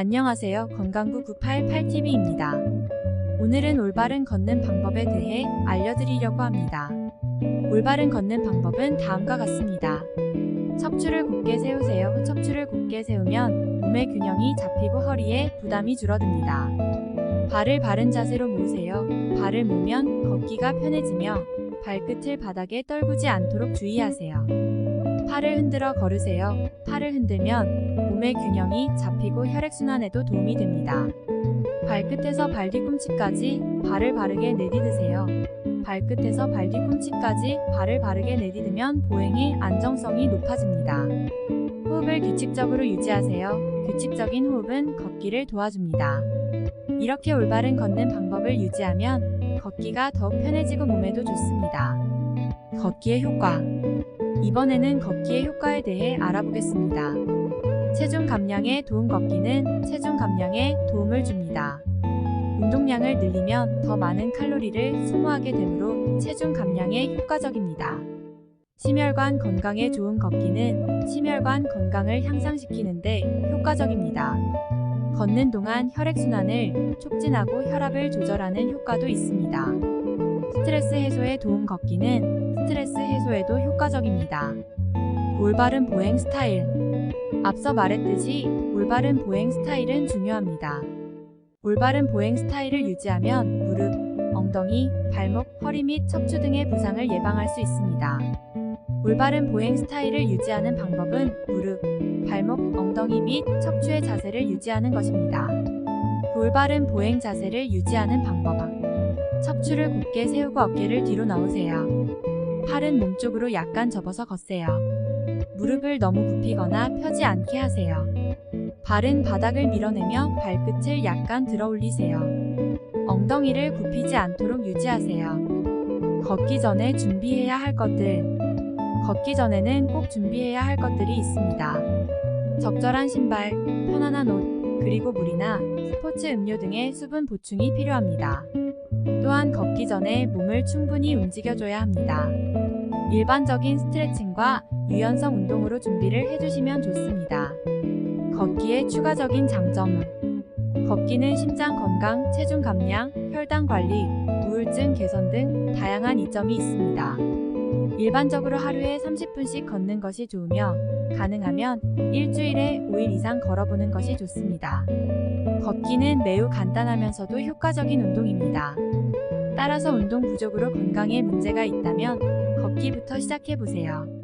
안녕하세요. 건강구 988TV입니다. 오늘은 올바른 걷는 방법에 대해 알려드리려고 합니다. 올바른 걷는 방법은 다음과 같습니다. 척추를 곧게 세우세요. 척추를 곧게 세우면 몸의 균형이 잡히고 허리에 부담이 줄어듭니다. 발을 바른 자세로 모으세요. 발을 모으면 걷기가 편해지며 발끝을 바닥에 떨구지 않도록 주의하세요. 팔을 흔들어 걸으세요. 팔을 흔들면 몸의 균형이 잡히고 혈액순환에도 도움이 됩니다. 발끝에서 발 뒤꿈치까지 발을 바르게 내디드세요. 발끝에서 발 뒤꿈치까지 발을 바르게 내디드면 보행의 안정성이 높아집니다. 호흡을 규칙적으로 유지하세요. 규칙적인 호흡은 걷기를 도와줍니다. 이렇게 올바른 걷는 방법을 유지하면 걷기가 더욱 편해지고 몸에도 좋습니다. 걷기의 효과 이번에는 걷기의 효과에 대해 알아보겠습니다. 체중 감량에 도움 걷기는 체중 감량에 도움을 줍니다. 운동량을 늘리면 더 많은 칼로리를 소모하게 되므로 체중 감량에 효과적입니다. 심혈관 건강에 좋은 걷기는 심혈관 건강을 향상시키는데 효과적입니다. 걷는 동안 혈액순환을 촉진하고 혈압을 조절하는 효과도 있습니다. 스트레스 해소에 도움 걷기는 스트레스 해소에도 효과적입니다. 올바른 보행 스타일 앞서 말했듯이 올바른 보행 스타일은 중요합니다. 올바른 보행 스타일을 유지하면 무릎, 엉덩이, 발목, 허리 및 척추 등의 부상을 예방할 수 있습니다. 올바른 보행 스타일을 유지하는 방법은 무릎, 발목, 엉덩이 및 척추의 자세를 유지하는 것입니다. 그 올바른 보행 자세를 유지하는 방법은 척추를 곧게 세우고 어깨를 뒤로 넣으세요. 팔은 몸쪽으로 약간 접어서 걷세요. 무릎을 너무 굽히거나 펴지 않게 하세요. 발은 바닥을 밀어내며 발끝을 약간 들어 올리세요. 엉덩이를 굽히지 않도록 유지하세요. 걷기 전에 준비해야 할 것들. 걷기 전에는 꼭 준비해야 할 것들이 있습니다. 적절한 신발, 편안한 옷, 그리고 물이나 스포츠 음료 등의 수분 보충이 필요합니다. 또한 걷기 전에 몸을 충분히 움직여줘야 합니다. 일반적인 스트레칭과 유연성 운동으로 준비를 해주시면 좋습니다. 걷기의 추가적인 장점은 걷기는 심장 건강, 체중 감량, 혈당 관리, 우울증 개선 등 다양한 이점이 있습니다. 일반적으로 하루에 30분씩 걷는 것이 좋으며 가능하면 일주일에 5일 이상 걸어보는 것이 좋습니다. 걷기는 매우 간단하면서도 효과적인 운동입니다. 따라서 운동 부족으로 건강에 문제가 있다면 걷기부터 시작해 보세요.